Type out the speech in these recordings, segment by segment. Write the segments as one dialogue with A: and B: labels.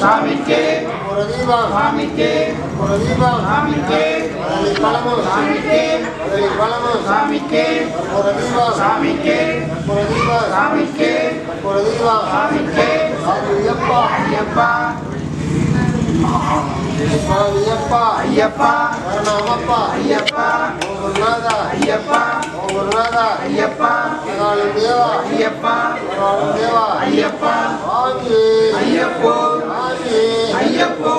A: சாமிக்கே ஒரு தீபம் சாமிக்கே ஒரு தீபம் சாமிக்கே அதனை பழமும் சாமிக்கே அதனை பழமும் சாமிக்கே ஒரு தீபம் சாமிக்கே ஒரு தீபம் சாமிக்கே ஒரு தீபம் சாமிக்கே அது எப்பா எப்பா ஐயப்பா
B: ஐயப்பா
A: ஐயப்பா
B: கருணாமப்பா
A: ஐயப்பா
B: குருநாதா
A: ஐயப்பா
B: குருநாதா
A: ஐயப்பா
B: தேவா
A: ஐயப்பா
B: தேவா
A: ஐயப்பா ஐயப்போ ஐயப்போ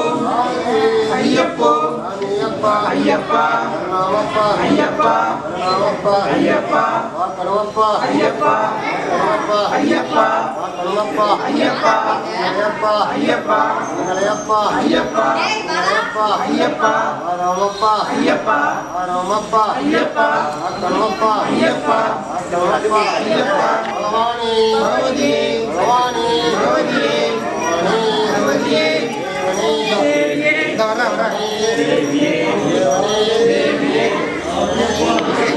A: ஐயப்போ
B: ஐயப்பா
A: ஐயப்பா.
B: கருணாமப்பா
A: ஐயப்பா.
B: கருணாமப்பா
A: ஐயப்பா.
B: கருணப்பா
A: ஐயப்பா.
B: கருணப்பா
A: ஐயப்பா.
B: கருணப்பா
A: ஐயப்பா.
B: ஐயப்பா.
A: ஐயப்பா.
B: ஐயப்பா
A: ஐயப்பா.
B: ஐயப்பா
A: ஐயப்பா.
B: ராமப்பா
A: ஐயப்பா.
B: ராமப்பா
A: ஐயப்பா.
B: கருணப்பா
A: ஐயப்பா.
B: கருணப்பா
A: ஐயப்பா.
B: பகவானே.
A: பகவதி
B: பகவானே.
A: பகவதியே பகவதியே இந்த வர வர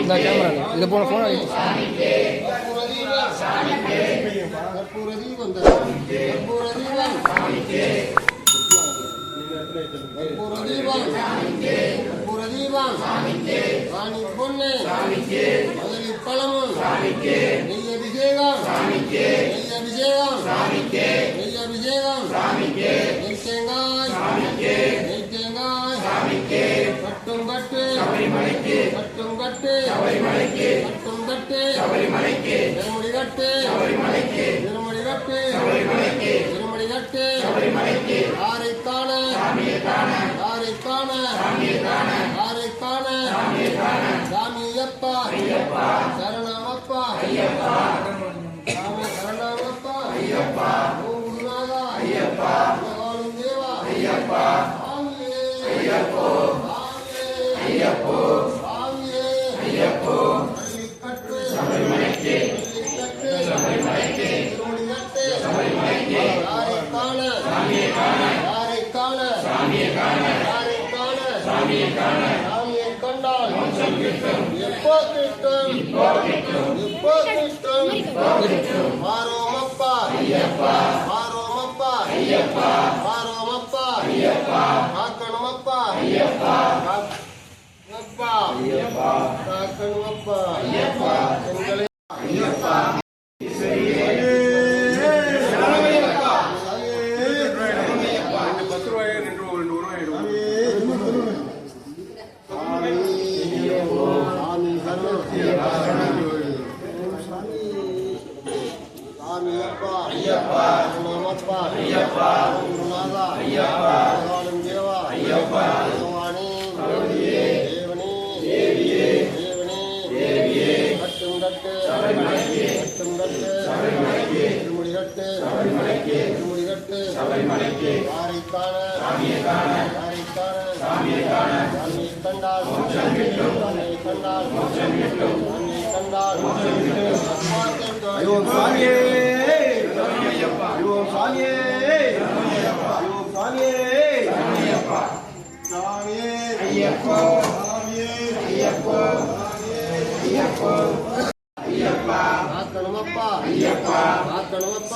C: இந்த கேமரா இது போன ஃபோன்
B: கற்பூர தீபம் கற்பூர தீபம் கற்பூர தீபம் கற்பூர தீபம் ராணி பொண்ணு மதுரை பழமும் நெய் அபிஷேகம். நெய் அபிஷேகம். நெய் அபிஷேகம். நெய் தேங்காய். நெய் தேங்காய். திருமணிகட்டு சபரிமலைக்கு திருமணிகட்டு சபரிமலைக்கு திருமணிகட்டு சபரிமலைக்கு திருமணிகட்டு சபரிமலைக்கு யாரை காண சாமியை காண யாரை காண சாமியை காண யாரை காண சாமியை காண ஐயப்போ. ஐயப்பா. காக்கணுமப்பா ஐயப்பா. எங்களை ஐயப்பா. ஐயப்பா. ஐயப்பா. ஐயப்பா. ஐயப்பா. ஐயப்பா. திருமுடிகட்டு திருமுடிகட்டு காரைக்கான காரைக்கான தன்னை கண்டால். தன்னை கண்டால். தன்னை கண்டால்.
D: அறிவோம் சாமியே. அறிவோம் சாமியே.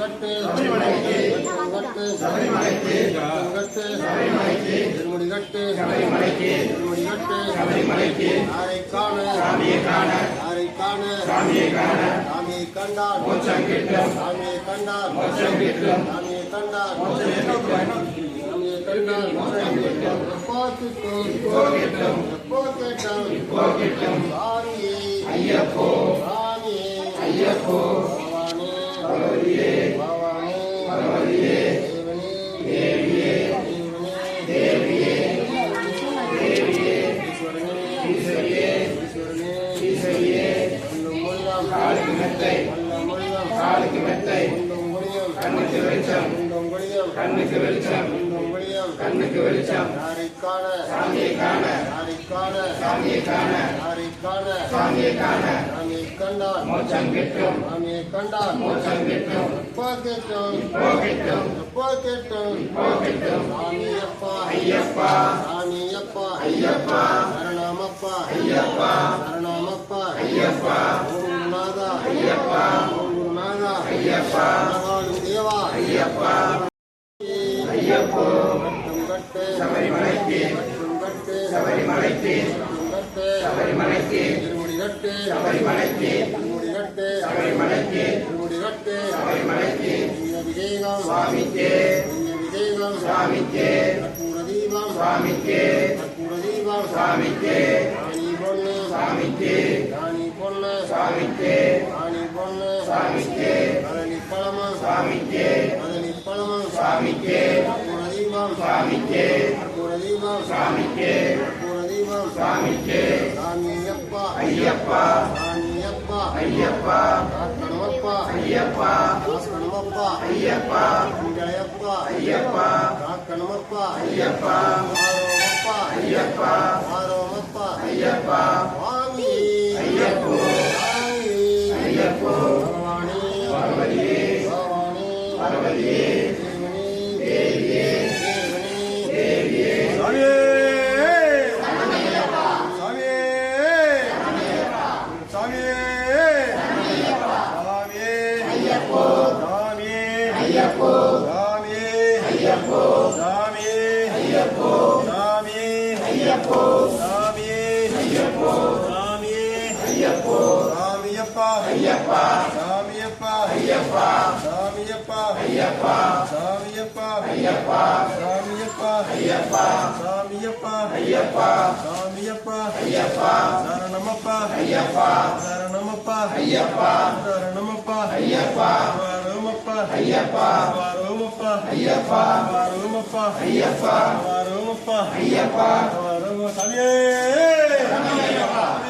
B: கட்டுங்கட்டு கட்டுங்கட்டு சபரிமலைக்கு கட்டுங்கட்டு சபரிமலைக்கு திருமுடி கட்டு சபரிமலைக்கு திருமுடி கட்டு சபரிமலைக்கு யாரை காண யாரை காண சாமியை காண சாமியை கிட்டும் சாமியை கண்டால் மோட்சம் கிட்டும் கண்ணுக்கு வெளிச்சம். கண்ணுக்கு வெளிச்சம். யாரை காண சாமியை காண யாரை காண சாமியை காண யாரை காண சாமியை காண சாமியை கண்டால் மோட்சம் கிட்டும். சாமியை கண்டால் மோட்சம் கிட்டும். எப்போ கேட்டும் இப்போ கிட்டும். எப்போ கேட்டும் இப்போ கிட்டும். சாமி அப்பா ஐயப்பா. சாமி அப்பா ஐயப்பா. சரணமப்பா ஐயப்பா. சரணமப்பா ஐயப்பா. ஓம் குருநாதா ஐயப்பா. ஓம் குருநாதா ஐயப்பா. தேவா ஐயப்பா. ஐயப்போ கட்டும் கட்டு சபரிமலைக்கு சபரிமலைக்கு சபரிமலைக்கு திருமுடி சபரிமலைக்கு திருமுடி சபரிமலைக்கு திருமுடி சபரிமலைக்கு விஜயகம் சுவாமிக்கே விஜயகம் சுவாமிக்கே கற்பூர தீபம் கற்பூர தீபம் ராணி பொண்ணு ராணி பொண்ணு ராணி பொண்ணு பழமம் சுவாமிக்கே கற்பூர தீபம் சுவாமிக்கே கற்பூர தீபம் சுவாமிக்கே கற்பூர தீபம் சுவாமிக்கே சாமி அப்பா ஐயப்பா சாமி அப்பா ஐயப்பா காக்கணமப்பா ஐயப்பா காக்கணமப்பா ஐயப்பா உங்களையப்பா ஐயப்பா காக்கணமப்பா ஐயப்பா ஆரோமப்பா ஐயப்பா ஆரோமப்பா ஐயப்போ ஐயப்பா
D: சாமியப்பா ஐயப்பா சாமியப்பா ஐயப்பா சாமியப்பா ஐயப்பா சாமியப்பா ஐயப்பா சரணமப்பா ஐயப்பா சரணமப்பா ஐயப்பா சரணமப்பா ஐயப்பா வரமப்பா ஐயப்பா வரமப்பா ஐயப்பா வரமப்பா ஐயப்பா வரமப்பா ஐயப்பா வரம சாமியே சாமியப்பா சாமியே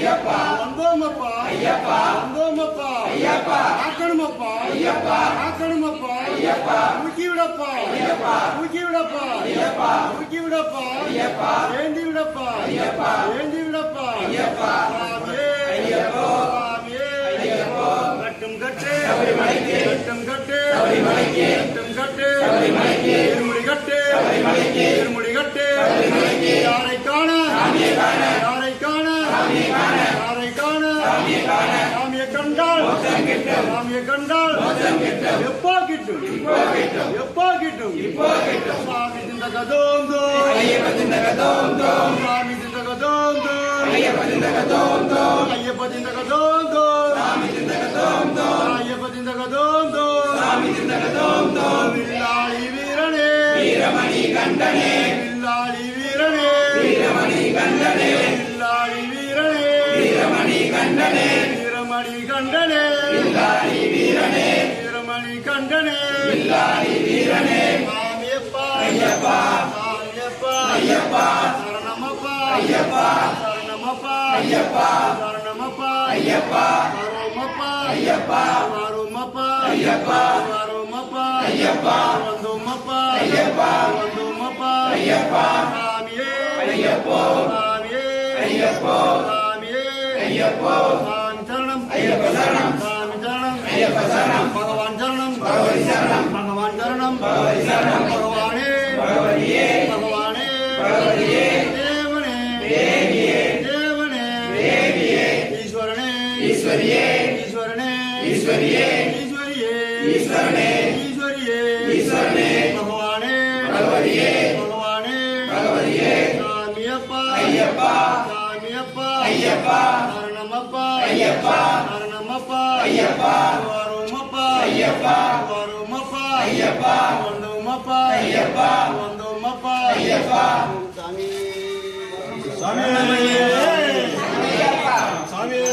D: ஐயப்பா.
A: வந்தோமப்பா. ஐயப்பா. வந்தோமப்பா. ஐயப்பா. ஆக்கணுமப்பா. ஐயப்பா. ஆக்கணுமப்பா. ஐயப்பா. தூக்கி விடப்பா ஐயப்பா. தூக்கி விடப்பா ஐயப்பா. தூக்கி விடப்பா ஐயப்பா. ஏந்தி விடப்பா ஐயப்பா. ஏந்தி விடப்பா ஐயப்பா. சாமியே ஐயப்போ. சாமியே ஐயப்போ. கட்டும் கட்டு. கட்டும் கட்டு. கட்டும் கட்டு. இருமுடி கட்டு. இருமுடி கட்டு. யாரை காண? காண? காண சாமியை கண்டால். சாமியை கண்டால். எப்போ கிட்டும் எப்போ கிட்டும் சாமி திந்த கதோந்தோ சாமி திந்த கதோந்தோ ஐயப்ப திந்த கதோந்தோ ஐயப்ப திந்த கதோந்தோ வில்லாளி வீரனே. வீரமணி கண்டனே வில்லாளி வீரனே. வீரமணி கண்டனே வில்லாளி வீரனே வீரமணி கண்டனே. வீரமணி கண்டனே. வில்லாளி வீரனே. வீரமணி கண்டனே. வில்லாளி வீரனே. சாமியப்பா ஐயப்பா. சாமியப்பா ஐயப்பா. சரணமப்பா. ஐயப்பா. சரணமப்பா. ஐயப்பா. சரணமப்பா. ஐயப்பா. வரோமப்பா ஐயப்பா. வரோமப்பா ஐயப்பா. வரோமப்பா ஐயப்பா. வந்தோமப்பா ஐயப்பா. வந்தோமப்பா ஐயப்பா. சாமியே. ஐயப்போ. சாமியே. ஐயப்போ. ஐயப்போ. சாமி சரணம் ஐயப்ப சரணம். சாமி சரணம். ஐயப்ப சரணம். பகவான் சரணம். பகவதி சரணம். பகவான் சரணம். பகவதி சரணம். பகவானே. பகவதியே பகவானே. பகவதியே தேவனே. தேவியே. தேவனே. தேவியே. ஈஸ்வரனே. ஈஸ்வரியே. ஈஸ்வரனே. ஈஸ்வரியே. ஈஸ்வரியே. ஈஸ்வரனே. ஈஸ்வரியே. சரணமப்பா ஐயப்பா. வருமப்பா ஐயப்பா. வருமப்பா ஐயப்பா. வந்தோமப்பா ஐயப்பா. வந்தோமப்பா ஐயப்பா. சாமி.
D: சாமியே சாமியே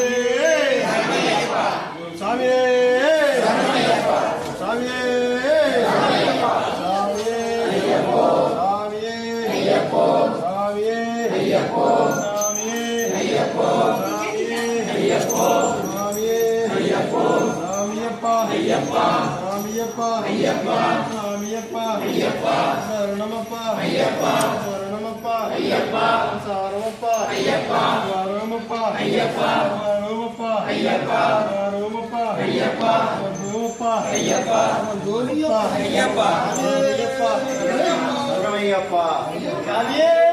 D: சாமியே சாமியப்பா ஐயப்பா சாமியப்பா ஐயப்பா சரணமப்பா ஐயப்பா சரணமப்பா ஐயப்பா சாரமப்பா ஐயப்பா வரமப்பா ஐயப்பா வரமப்பா ஐயப்பா வரமப்பா ஐயப்பா வரமப்பா ஐயப்பா வரமப்பா ஐயப்பா ஐயப்பா சரணமையப்பா சாமியே